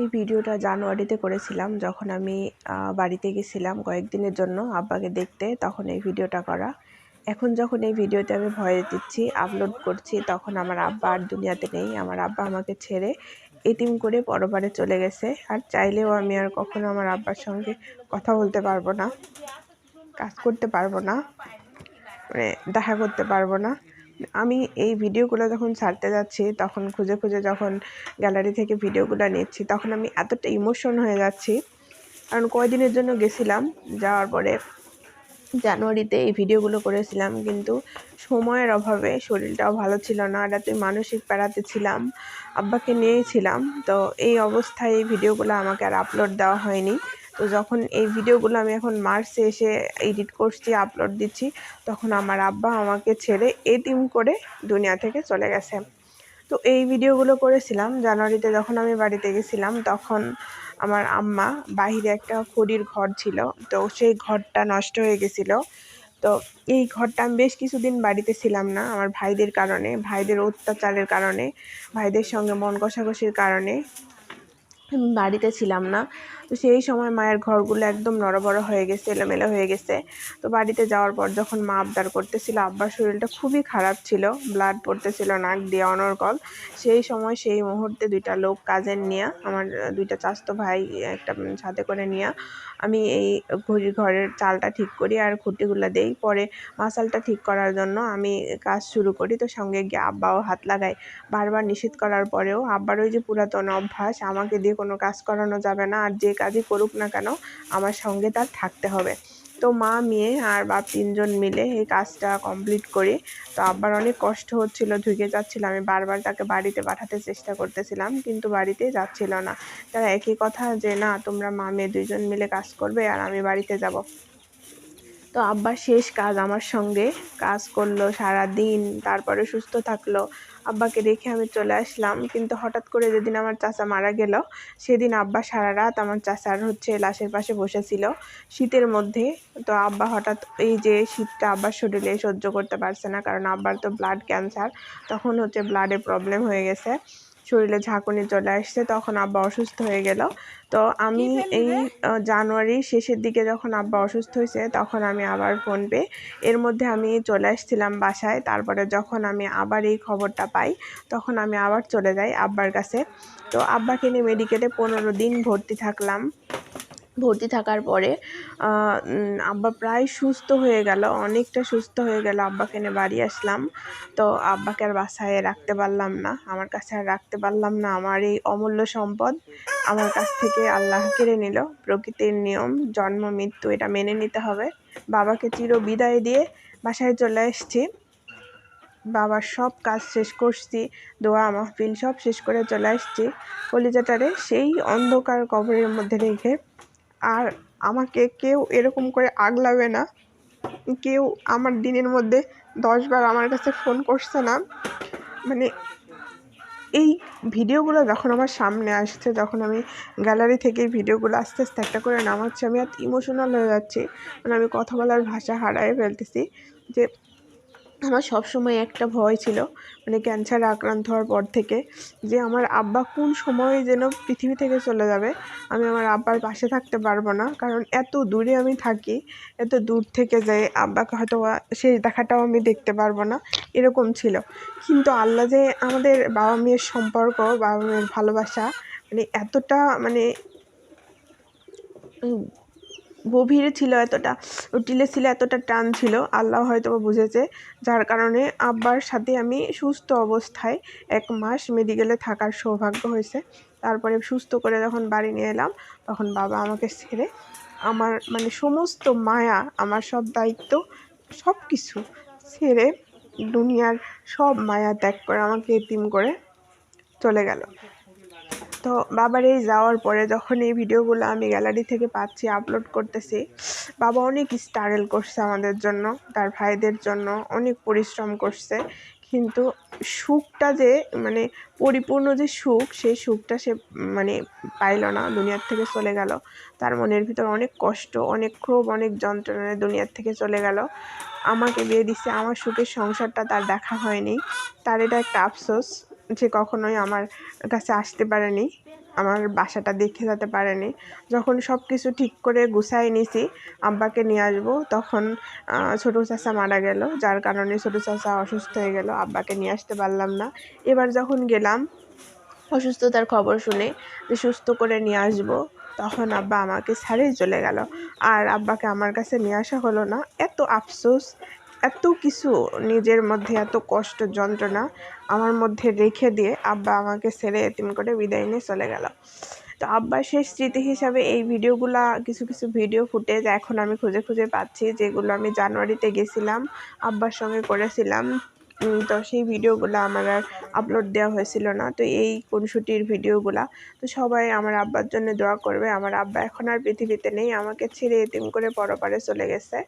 এই ভিডিওটা জানুয়ারিতে করেছিলাম। যখন আমি বাড়িতে গেছিলাম কয়েকদিনের জন্য আব্বাকে দেখতে, তখন এই ভিডিওটা করা। এখন যখন এই ভিডিওতে আমি ভয়েস দিচ্ছি আপলোড করছি, তখন আমার আব্বা আর দুনিয়াতে নেই। আমার আব্বা আমাকে ছেড়ে এতিম করে পরবারে চলে গেছে। আর চাইলেও আমি আর কখনো আমার আব্বার সঙ্গে কথা বলতে পারব না, কাজ করতে পারব না মানে দেখা করতে পারব না। আমি এই ভিডিওগুলো যখন ছাড়তে যাচ্ছি, তখন খুঁজে খুঁজে যখন গ্যালারি থেকে ভিডিওগুলো নিচ্ছি, তখন আমি এতটা ইমোশন হয়ে যাচ্ছি। কারণ কয়দিনের জন্য গেছিলাম, যাওয়ার পরে জানুয়ারিতে এই ভিডিওগুলো করেছিলাম, কিন্তু সময়ের অভাবে শরীরটাও ভালো ছিল না এতই মানসিক প্যারাতে ছিলাম, আব্বাকে নিয়েই ছিলাম। তো এই অবস্থায় এই ভিডিওগুলো আমাকে আর আপলোড দেওয়া হয়নি। তো যখন এই ভিডিওগুলো আমি এখন মার্চে এসে এডিট করছি আপলোড দিচ্ছি, তখন আমার আব্বা আমাকে ছেড়ে এতিম করে দুনিয়া থেকে চলে গেছে। তো এই ভিডিওগুলো করেছিলাম জানুয়ারিতে যখন আমি বাড়িতে গেছিলাম, তখন আমার আম্মা বাহিরে একটা খড়ির ঘর ছিল, তো সেই ঘরটা নষ্ট হয়ে গেছিল। তো এই ঘরটা আমি বেশ কিছুদিন বাড়িতে ছিলাম না, আমার ভাইদের কারণে, ভাইদের অত্যাচারের কারণে, ভাইদের সঙ্গে মন কষাকষির কারণে। বাড়িতে ছিলাম না। তো সেই সময় মায়ের ঘরগুলো একদম নড়বড় হয়ে গেছে, এলোমেলো হয়ে গেছে। তো বাড়িতে যাওয়ার পর যখন মা আবদার করতেছিল, আব্বার শরীরটা খুবই খারাপ ছিল ব্লাড পড়তেছিল, নাক দিয়ে অনর্গল। সেই সময় সেই মুহূর্তে দুইটা লোক, কাজের নিয়ে, আমার দুইটা চাস্তো ভাই, একটা সাথে করে নিয়ে, আমি এই ঘড়ির ঘরের চালটা ঠিক করি আর খুঁটিগুলো দেই। পরে মাসালটা ঠিক করার জন্য আমি কাজ শুরু করি। তো সঙ্গে গিয়ে আব্বাও হাত লাগায়। বারবার নিষেধ করার পরেও আব্বার ওই যে পুরাতন অভ্যাস, আমাকে দিয়ে কোনো কাজ করানো যাবে না, আর যে কাজই করুক না কেন, আমার সঙ্গে তার থাকতে হবে। তো মা, মেয়ে আর বাপ তিনজন মিলে এই কাজটা কমপ্লিট করি, তো আব্বার অনেক কষ্ট হচ্ছিল ঢুকে যাচ্ছিল। আমি বারবার তাকে বাড়িতে পাঠাতে চেষ্টা করতেছিলাম, কিন্তু বাড়িতে যাচ্ছিল না। তারা একই কথা যে, না, তোমরা মা, মেয়ে দুজন মিলে কাজ করবে, আর আমি বাড়িতে যাব। তো আব্বার শেষ কাজ আমার সঙ্গে। কাজ করল সারা দিন তারপরে সুস্থ থাকল। আব্বাকে রেখে আমি চলে আসলাম। কিন্তু হঠাৎ করে যেদিন আমার চাচা মারা গেল, সেদিন আব্বা সারা রাত আমার চাচার হচ্ছে লাশের পাশে বসেছিল শীতের মধ্যে। তো আব্বা হঠাৎ এই যে শীতটা আব্বার শরীরে সহ্য করতে পারছে না, কারণ আব্বার তো ব্লাড ক্যান্সার তখন হচ্ছে ব্লাডে প্রবলেম হয়ে গেছে। শরীরে ঝাঁকুনি চলে আসছে তখন আব্বা অসুস্থ হয়ে গেল। তো আমি এই জানুয়ারির শেষের দিকে যখন আব্বা অসুস্থ হয়েছে তখন আমি আবার ফোন পে এর মধ্যে আমি চলে আসছিলাম বাসায়। তারপরে যখন আমি আবার এই খবরটা পাই তখন আমি আবার চলে যাই আব্বার কাছে। তো আব্বাকে নিয়ে মেডিকেলে পনেরো দিন ভর্তি থাকলাম। ভর্তি থাকার পরে আব্বা প্রায় সুস্থ হয়ে গেল, অনেকটা সুস্থ হয়ে গেল। আব্বাকে নিয়ে বাড়ি আসলাম। তো আব্বাকে আর বাসায় রাখতে পারলাম না। আমার কাছে আর রাখতে পারলাম না। আমার এই অমূল্য সম্পদ আমার কাছ থেকে আল্লাহ কেড়ে নিল। প্রকৃতির নিয়ম, জন্ম, মৃত্যু, এটা মেনে নিতে হবে। বাবাকে চির বিদায় দিয়ে বাসায় চলে এসেছি। বাবার সব কাজ শেষ করছি, দোয়া মাহফিল সব শেষ করে চলে আসছি। কলিজাটারে সেই অন্ধকার কবরের মধ্যে রেখে আর আমাকে কেউ এরকম করে আগলাবে না। কেউ আমার দিনের মধ্যে দশবার আমার কাছে ফোন করছে না। মানে এই ভিডিওগুলো যখন আমার সামনে আসছে, যখন আমি গ্যালারি থেকে ভিডিওগুলো আস্তে আস্তে একটা করে নামাচ্ছি, আমি এত ইমোশনাল হয়ে যাচ্ছি। মানে আমি কথা বলার ভাষা হারাই ফেলতেছি যে আমার সবসময় একটা ভয় ছিল মানে ক্যান্সারে আক্রান্ত হওয়ার পর থেকে, যে আমার আব্বা কোন সময়ে যেন পৃথিবী থেকে চলে যাবে, আমি আমার আব্বার পাশে থাকতে পারব না। কারণ এত দূরে আমি থাকি, এত দূর থেকে যে আব্বাকে হয়তো সেই দেখাটাও আমি দেখতে পারব না, এরকম ছিল। কিন্তু আল্লাহ যে আমাদের বাবা মেয়ের সম্পর্ক, বাবা মেয়ের ভালোবাসা মানে এতটা মানে গভীরে ছিল এতটা, টিলে ছিল এতটা টান ছিল, আল্লাহ হয়তো বুঝেছে। যার কারণে আব্বার সাথে আমি সুস্থ অবস্থায় এক মাস মেডিকেলে থাকার সৌভাগ্য হয়েছে। তারপরে সুস্থ করে যখন বাড়ি নিয়ে এলাম, তখন বাবা আমাকে ছেড়ে আমার মানে সমস্ত মায়া, আমার সব দায়িত্ব সব কিছু ছেড়ে দুনিয়ার সব মায়া ত্যাগ করে আমাকে এতিম করে চলে গেল। তো বাবার এই যাওয়ার পরে যখন এই ভিডিওগুলো আমি গ্যালারি থেকে পাচ্ছি আপলোড করতেছি, বাবা অনেক স্ট্রাগল করছে আমাদের জন্য, তার ভাইদের জন্য, অনেক পরিশ্রম করছে। কিন্তু সুখটা যে মানে পরিপূর্ণ যে সুখ, সেই সুখটা সে মানে পাইল না, দুনিয়ার থেকে চলে গেল। তার মনের ভিতর অনেক কষ্ট, অনেক ক্ষোভ, অনেক যন্ত্রণায় দুনিয়ার থেকে চলে গেল। আমাকে বিয়ে দিচ্ছে আমার সুখের সংসারটা তার দেখা হয়নি। তার এটা একটা আফসোস। যে কখনোই আমার কাছে আসতে পারেনি, আমার বাসাটা দেখে যেতে পারেনি। যখন সব কিছু ঠিক করে গুছাই নিছি, আব্বাকে নিয়ে আসব, তখন ছোটো চাচা মারা গেল, যার কারণে ছোটো চাচা অসুস্থ হয়ে গেল, আব্বাকে নিয়ে আসতে পারলাম না। এবার যখন গেলাম, অসুস্থতার খবর শুনে যে সুস্থ করে নিয়ে আসব, তখন আব্বা আমাকে ছাড়েই চলে গেল। আর আব্বাকে আমার কাছে নিয়ে আসা হলো না। এত আফসোস এত কিছু নিজের মধ্যে, এত কষ্ট, যন্ত্রণা আমার মধ্যে রেখে দিয়ে আব্বা আমাকে ছেড়ে এতিম করে বিদায় নিয়ে চলে গেল। তো আব্বার শেষ স্মৃতি হিসাবে এই ভিডিওগুলা, কিছু কিছু ভিডিও ফুটেজ এখন আমি খুঁজে খুঁজে পাচ্ছি, যেগুলো আমি জানুয়ারিতে গেছিলাম, আব্বার সঙ্গে করেছিলাম। তো সেই ভিডিওগুলো আমার আর আপলোড দেওয়া হয়েছিল না। তো এই খুনসুটির ভিডিওগুলা, তো সবাই আমার আব্বার জন্য দোয়া করবে। আমার আব্বা এখন আর পৃথিবীতে নেই, আমাকে ছেড়ে এতিম করে পরপারে চলে গেছে।